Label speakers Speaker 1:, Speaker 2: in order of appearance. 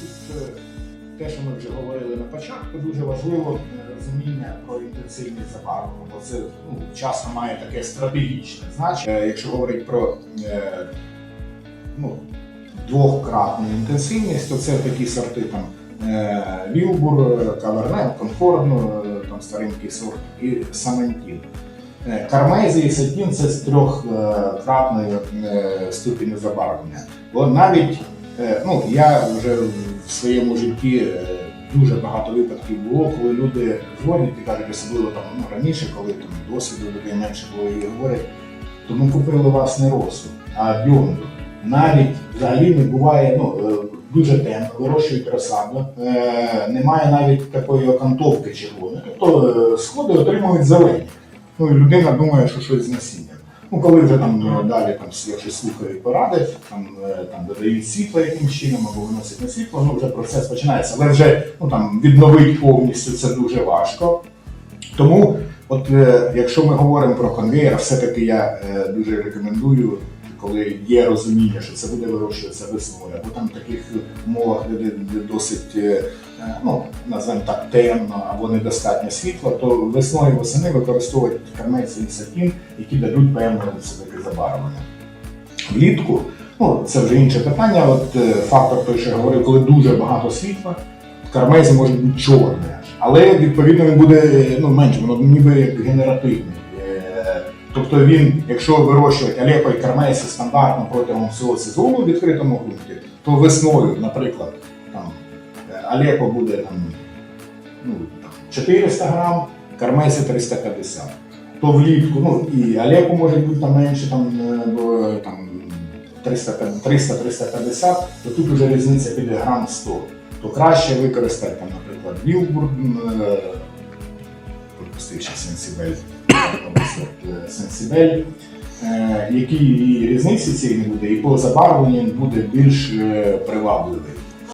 Speaker 1: Тут е, те, що ми вже говорили на початку, дуже важливо е, розуміння про інтенсивність забарвлення, бо це ну, часто має таке стратегічне значення. Е, Якщо говорити про ну, двохкратну інтенсивність, то це такі сорти там Вілбур, Каверне, Конкордно, е, там старенький сорт і Самантін. Е, Кармезі і Сатін це з трьохкратної е, ступені забарвлення. Бо навіть ну, я вже в своєму житті е, дуже багато випадків було, коли люди дзвонять і кажуть, особливо там ну, раніше, коли там досвіду людей менше було і говорять, то ми купили вас не росу, а бьонду. Навіть взагалі не буває ну, е, дуже темно, вирощують розсаду, е, немає навіть такої окантовки червоної. Тобто е, сходи отримують зелені. Ну і людина думає, що щось з насінням. Ну, коли вже там е, далі там якщо слухають поради, там, е, там додають світло якимось чином або виносять на світло, ну вже процес починається. Але вже ну, там, відновити повністю це дуже важко. Тому, от е, якщо ми говоримо про конвейер, все-таки я дуже рекомендую, коли є розуміння, що це буде вирощуватися весною, або там в таких умовах, де, досить, е, е, ну, називаємо так, темно або недостатньо світла, то весною восени використовують кармець і сатін, які дадуть певне все-таки забарвлення. Влітку, ну це вже інше питання. От е, фактор той, що я говорив, коли дуже багато світла, кармезі може бути чорне, але відповідно він буде ну, менше, воно ніби як генеративний. Е, Тобто він, якщо вирощувати алепо і кармесі стандартно протягом всього сезону в відкритому ґрунті, то весною, наприклад, там е, алепо буде там, ну, 400 грам, кармесі 350. То влітку, ну і алепо може бути там менше, там, е, там 300-350, то тут вже різниця піде грам 100. То краще використати, там, наприклад, Вілбург, е, пропустив Сенсібель, Сенсібель, які який і різниці цієї не буде, і по забарвленню буде більш е, привабливий.